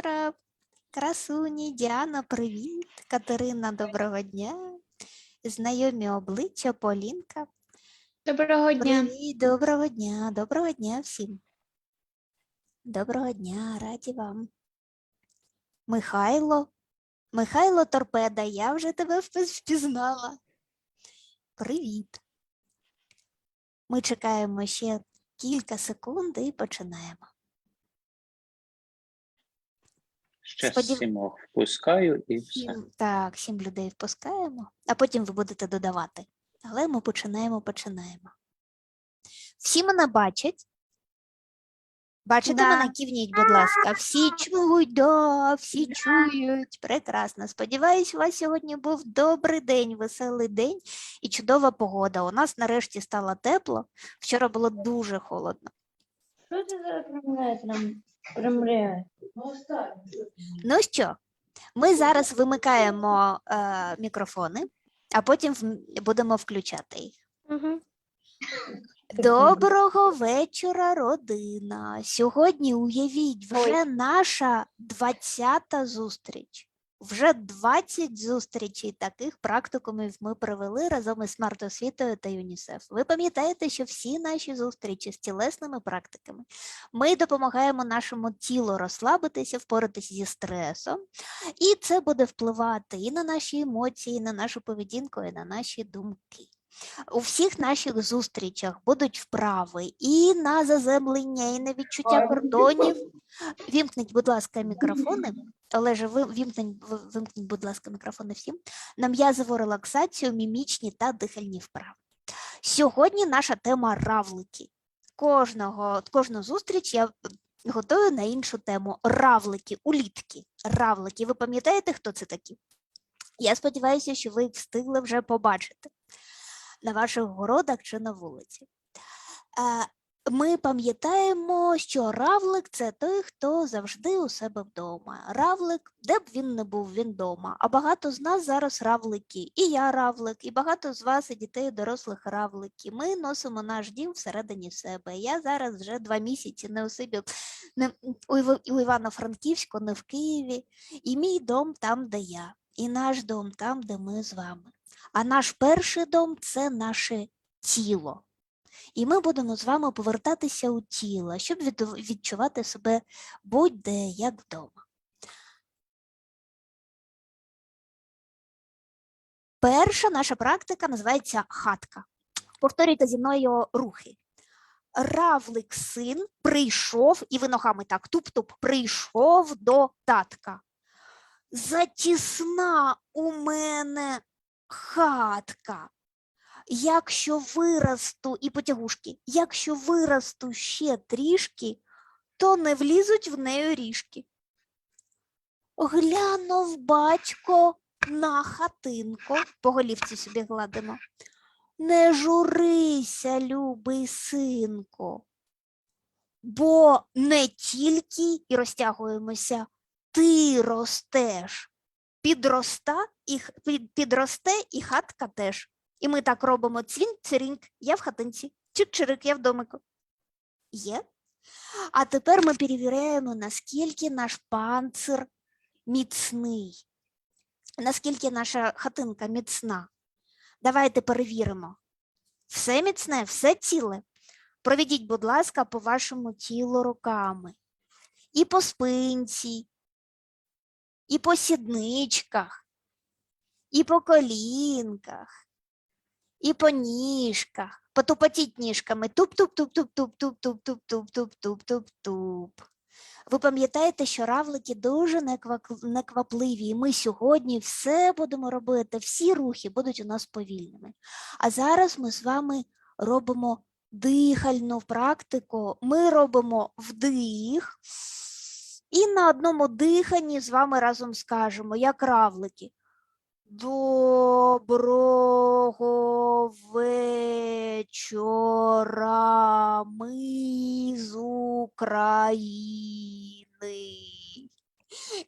вечора. Красуні, Діана, привіт. Катерина, доброго дня. Знайомі обличчя, Полінка. Доброго дня. Привіт, доброго дня, доброго дня всім. Доброго дня, раді вам. Михайло. Михайло Торпеда, я вже тебе впізнала. Привіт. Ми чекаємо ще кілька секунд і починаємо. Ще Сподів- сімох впускаю і все. Так, сім людей впускаємо, а потім ви будете додавати. Але ми починаємо, починаємо. Всі мене бачать. Бачите Да. мене? Кивніть, будь ласка. Всі чують, да, всі чують. Прекрасно. Сподіваюсь, у вас сьогодні був добрий день, веселий день і чудова погода. У нас нарешті стало тепло. Вчора було дуже холодно. Що це за нам? Промовляє. Ну що, ми зараз вимикаємо е, мікрофони, а потім будемо включати їх. Угу. Доброго вечора, родина. Сьогодні уявіть, вже наша 20-та зустріч. Вже 20 зустрічей таких практикумів ми провели разом із смарт-освітою та ЮНІСЕФ. Ви пам'ятаєте, що всі наші зустрічі з тілесними практиками ми допомагаємо нашому тілу розслабитися, впоратися зі стресом, і це буде впливати і на наші емоції, і на нашу поведінку, і на наші думки. У всіх наших зустрічах будуть вправи і на заземлення, і на відчуття кордонів. Вімкніть, будь ласка, мікрофони. Олеже, ви вімкніть, ви- вимкніть, будь ласка, мікрофони всім. На м'язову релаксацію, мімічні та дихальні вправи. Сьогодні наша тема равлики. Кожного, кожну зустріч я готую на іншу тему. Равлики, улітки. Равлики. Ви пам'ятаєте, хто це такі? Я сподіваюся, що ви їх встигли вже побачити на ваших городах чи на вулиці. Ми пам'ятаємо, що равлик це той, хто завжди у себе вдома. Равлик, де б він не був, він вдома. А багато з нас зараз равлики. І я равлик, і багато з вас, і дітей, і дорослих равлики. Ми носимо наш дім всередині себе. Я зараз вже два місяці не у себе не у Івано-Франківську, не в Києві. І мій дом там, де я, і наш дом там, де ми з вами. А наш перший дом це наше тіло. І ми будемо з вами повертатися у тіло, щоб відчувати себе будь-де як вдома. Перша наша практика називається хатка. Повторюйте зі мною рухи. Равлик син прийшов, і ви ногами так туп-туп, прийшов до татка. Затісна у мене хатка. Якщо виросту, і потягушки, якщо виросту ще трішки, то не влізуть в неї ріжки. Глянув батько на хатинку, по голівці собі гладимо. Не журися, любий синку, бо не тільки і розтягуємося, ти ростеш, підроста і, підросте і хатка теж. І ми так робимо цвінь, циріньк, я в хатинці, чик-чирик, я в домику. Є. А тепер ми перевіряємо, наскільки наш панцир міцний, наскільки наша хатинка міцна. Давайте перевіримо. Все міцне, все ціле. Проведіть, будь ласка, по вашому тілу руками. І по спинці, і по сідничках, і по колінках, і по ніжках. Потупотіть ніжками. Туп-туп-туп-туп-туп-туп-туп-туп-туп-туп-туп. Ви пам'ятаєте, що равлики дуже неквапливі, і ми сьогодні все будемо робити, всі рухи будуть у нас повільними. А зараз ми з вами робимо дихальну практику. Ми робимо вдих. І на одному диханні з вами разом скажемо, як равлики. Доброго вечора, ми з України.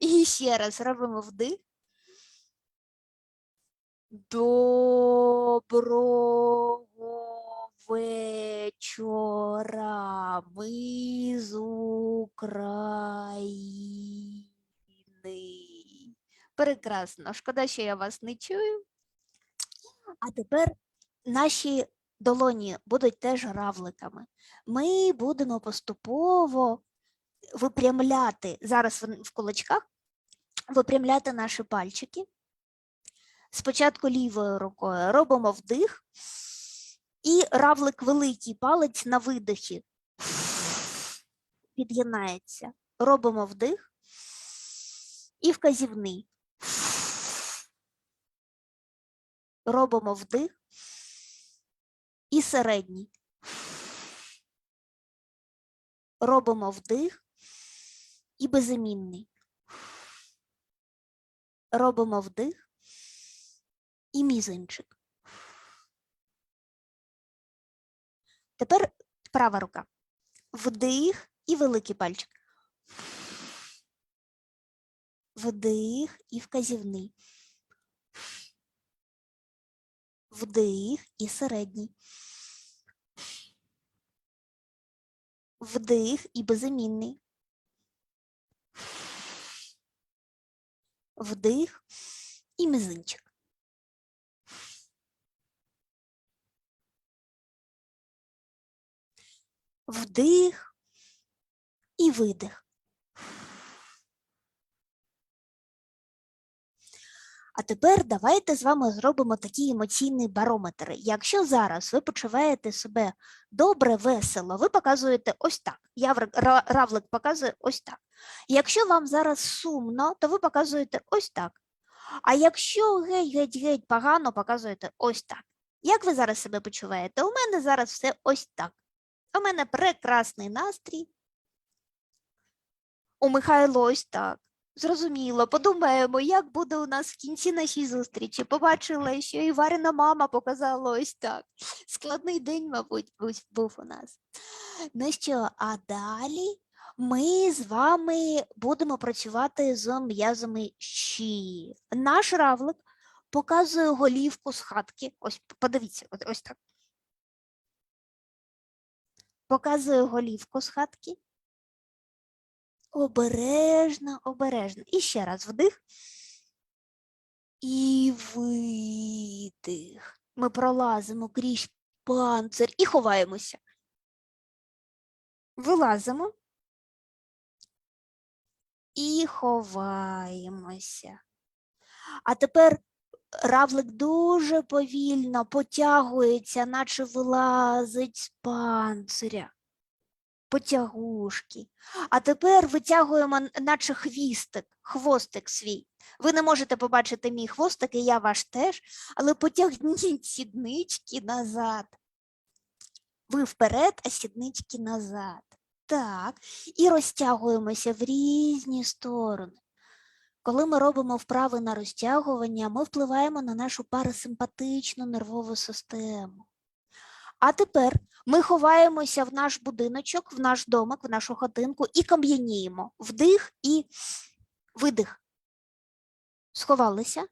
І ще раз робимо вдих. Доброго вечора, ми з України. Прекрасно. Шкода, що я вас не чую. А тепер наші долоні будуть теж равликами. Ми будемо поступово випрямляти зараз в кулачках, випрямляти наші пальчики. Спочатку лівою рукою робимо вдих, і равлик великий палець на видихі підгинається. Робимо вдих і вказівний. Робимо вдих і середній. Робимо вдих і безімінний. Робимо вдих і мізинчик. Тепер права рука. Вдих і великий пальчик. Вдих і вказівний. Вдих і середній. Вдих і безімінний. Вдих і мізинчик. Вдих і видих. А тепер давайте з вами зробимо такий емоційний барометр. Якщо зараз ви почуваєте себе добре, весело, ви показуєте ось так. Я равлик показує ось так. Якщо вам зараз сумно, то ви показуєте ось так. А якщо геть-геть-геть погано, показуєте ось так. Як ви зараз себе почуваєте? У мене зараз все ось так. У мене прекрасний настрій. У Михайло ось так. Зрозуміло, подумаємо, як буде у нас в кінці нашій зустрічі. Побачила, що і Варина мама показала ось так. Складний день, мабуть, був- у нас. Ну що, а далі ми з вами будемо працювати з м'язами щі. Наш равлик показує голівку з хатки. Ось подивіться, ось так. Показує голівку з хатки. Обережно, обережно. І ще раз вдих. І видих. Ми пролазимо крізь панцир і ховаємося. Вилазимо. І ховаємося. А тепер равлик дуже повільно потягується, наче вилазить з панциря. Потягушки. А тепер витягуємо, наче хвістик, хвостик свій. Ви не можете побачити мій хвостик, і я ваш теж, але потягніть сіднички назад. Ви вперед, а сіднички назад. Так. І розтягуємося в різні сторони. Коли ми робимо вправи на розтягування, ми впливаємо на нашу парасимпатичну нервову систему. А тепер ми ховаємося в наш будиночок, в наш домик, в нашу хатинку і кам'яніємо. Вдих і видих. Сховалися.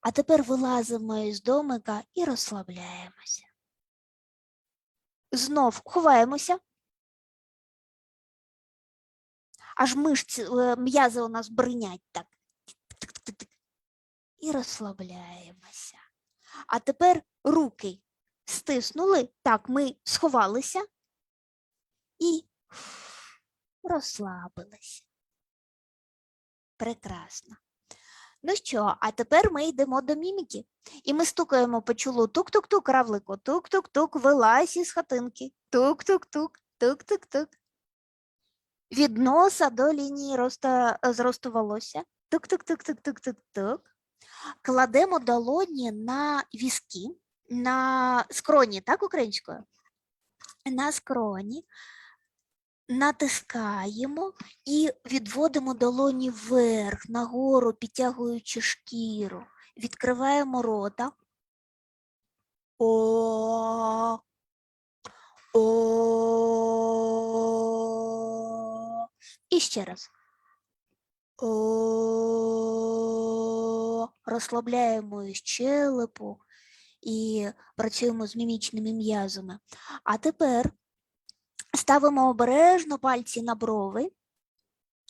А тепер вилазимо із домика і розслабляємося. Знов ховаємося. Аж мишці, е, м'язи у нас бринять так. І розслабляємося. А тепер руки стиснули. Так, ми сховалися і розслабилися. Прекрасно. Ну що, а тепер ми йдемо до міміки. І ми стукаємо по чолу тук-тук-тук, равлику, тук-тук-тук, вилазь із хатинки. Тук-тук-тук, тук-тук-тук. Від носа до лінії роста, зросту волосся. Тук-тук-тук-тук-тук-тук-тук. Кладемо долоні на візки, на скроні, так, українською? На скроні. Натискаємо і відводимо долоні вверх, нагору, підтягуючи шкіру. Відкриваємо рота. О. О. І ще раз. О. Розслабляємо щелепу і працюємо з мімічними м'язами. А тепер ставимо обережно пальці на брови,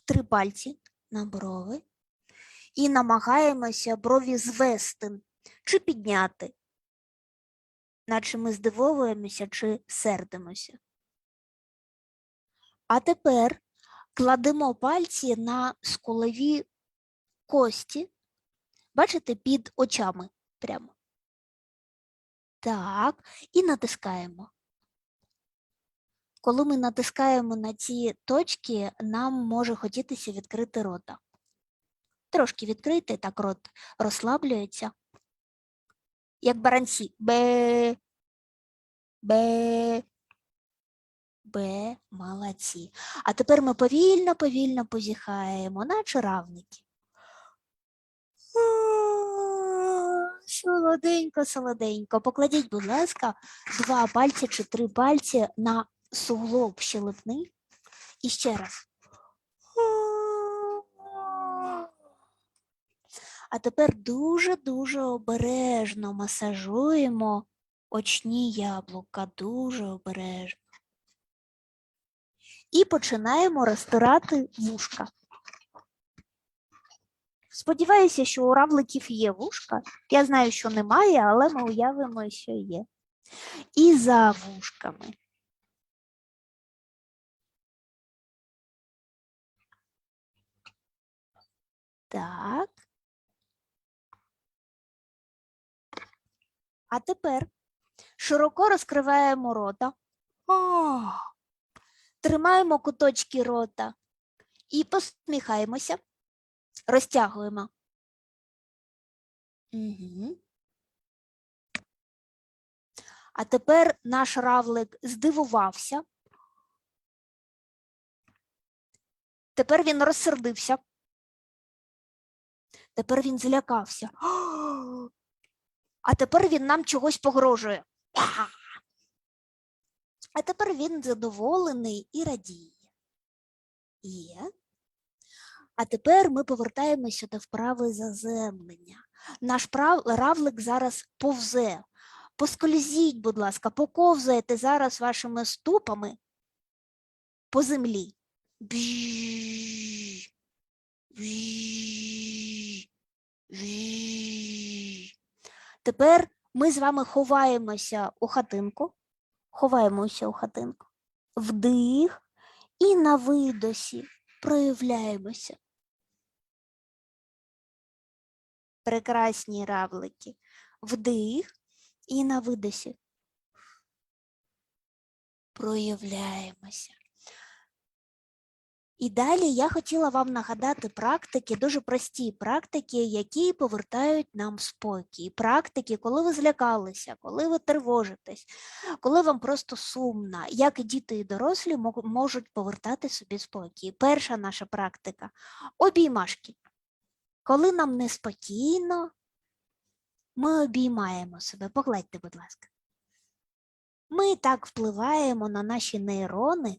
три пальці на брови, і намагаємося брові звести чи підняти, наче ми здивовуємося чи сердимося. А тепер кладемо пальці на скулові кості, бачите, під очами прямо. Так, і натискаємо. Коли ми натискаємо на ці точки, нам може хотітися відкрити рота. Трошки відкрити, так рот розслаблюється. Як баранці. Бе. Бе. Б, молодці. А тепер ми повільно, повільно позіхаємо, наче равники. Солоденько, солоденько. Покладіть, будь ласка, два пальці чи три пальці на суглоб щелепни. І ще раз. А тепер дуже-дуже обережно масажуємо очні яблука, дуже обережно. І починаємо розтирати вушка. Сподіваюся, що у равликів є вушка. Я знаю, що немає, але ми уявимо, що є. І за вушками. Так. А тепер широко розкриваємо рота. Тримаємо куточки рота і посміхаємося, розтягуємо. Угу. А тепер наш равлик здивувався. Тепер він розсердився. Тепер він злякався. А тепер він нам чогось погрожує. А тепер він задоволений і радіє. Є. А тепер ми повертаємося до вправи заземлення. Наш прав... равлик зараз повзе. Поскользіть, будь ласка, поковзайте зараз вашими ступами по землі. Тепер ми з вами ховаємося у хатинку. Ховаємося у хатинку. Вдих і на видосі проявляємося. Прекрасні равлики. Вдих і на видосі. Проявляємося. І далі я хотіла вам нагадати практики, дуже прості практики, які повертають нам спокій. Практики, коли ви злякалися, коли ви тривожитесь, коли вам просто сумно, як і діти і дорослі можуть повертати собі спокій. Перша наша практика обіймашки. Коли нам неспокійно, ми обіймаємо себе. Погладьте, будь ласка. Ми так впливаємо на наші нейрони,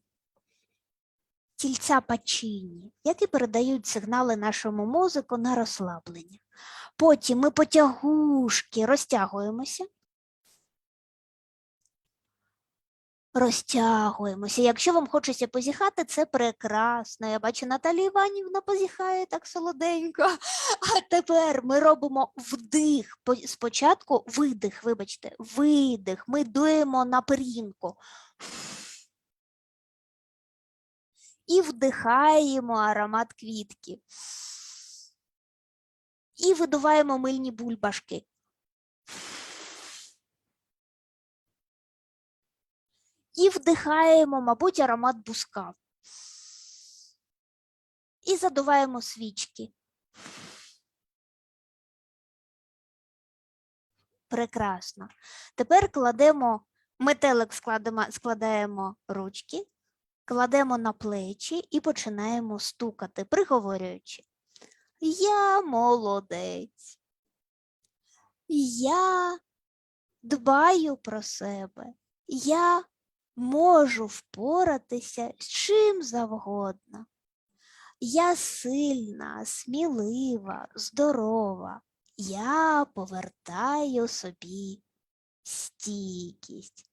тільця печінні, які передають сигнали нашому мозку на розслаблення. Потім ми потягушки розтягуємося. Розтягуємося. Якщо вам хочеться позіхати, це прекрасно. Я бачу, Наталія Іванівна позіхає так солоденько. А тепер ми робимо вдих. Спочатку видих, вибачте, видих. Ми дуємо на пер'їнку. І вдихаємо аромат квітки. І видуваємо мильні бульбашки. І вдихаємо, мабуть, аромат буска. І задуваємо свічки. Прекрасно. Тепер кладемо, метелик складемо, складаємо ручки, кладемо на плечі і починаємо стукати, приговорюючи. Я молодець. Я дбаю про себе. Я можу впоратися з чим завгодно. Я сильна, смілива, здорова. Я повертаю собі стійкість.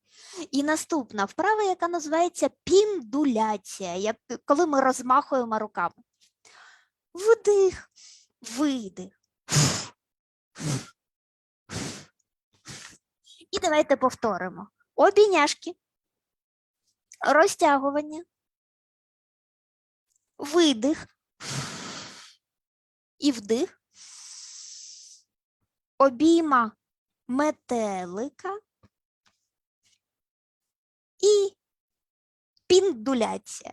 І наступна вправа, яка називається піндуляція, як коли ми розмахуємо руками. Вдих, видих. І давайте повторимо. Обійняшки, розтягування, видих і вдих, обійма метелика і піндуляція.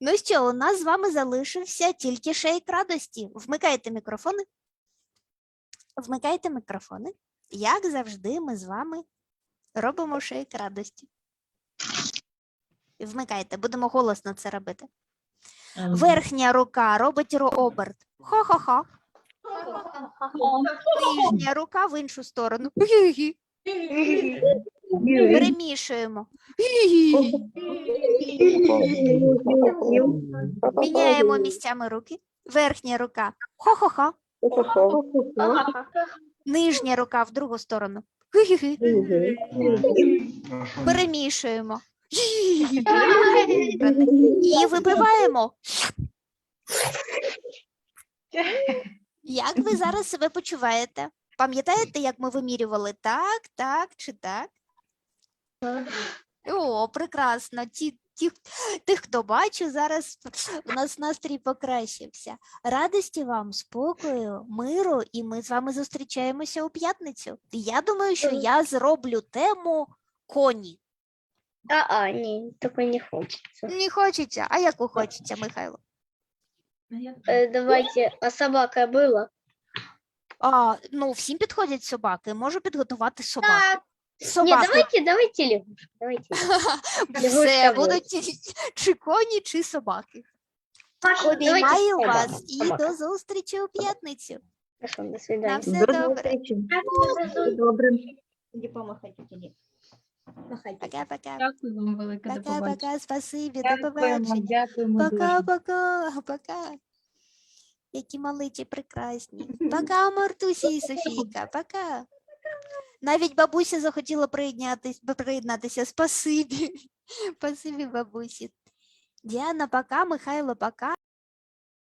Ну що, у нас з вами залишився тільки шейк радості. Вмикайте мікрофони. Вмикайте мікрофони. Як завжди, ми з вами робимо шейк радості. Вмикайте, будемо голосно це робити. Верхня рука робить ро-оберт. Хо-хо-хо. Нижня рука в іншу сторону. Перемішуємо. Міняємо місцями руки. Верхня рука. Хо-хо-хо. Нижня рука в другу сторону. Перемішуємо. І випиваємо. Як ви зараз себе почуваєте? Пам'ятаєте, як ми вимірювали так, так чи так? О, прекрасно. Ті, ті, тих, хто бачив, зараз у нас настрій покращився. Радості вам, спокою, миру, і ми з вами зустрічаємося у п'ятницю. Я думаю, що я зроблю тему коні. А, а, ні, такой не хочеться. Не хочеться, а яку хочеться, Михайло? Е, давайте, а собака була? А, ну, всім підходять собаки. Можу підготувати собаку. Так. Ні, давайте, давайте лягушку, давайте. Все, лягушка будуть чи коні, чи собаки. Давайте Обіймаю вас і до зустрічі у п'ятницю. Хорошо, до На свидания. все добре. Добре. Іди помахайте тоді. Махайте. Пока-пока. Дякую вам велике. До побачення. Пока-пока. Спасибі. До Дякуємо, побачення. дякуємо. Пока-пока. Пока. Які малиті прекрасні. Пока, Мартусі і Софійка. Пока. Навіть бабуся захотіла приєднатися, приєднатися. Спасибі. Спасибі, бабусі. Діана, пока, Михайло, пока.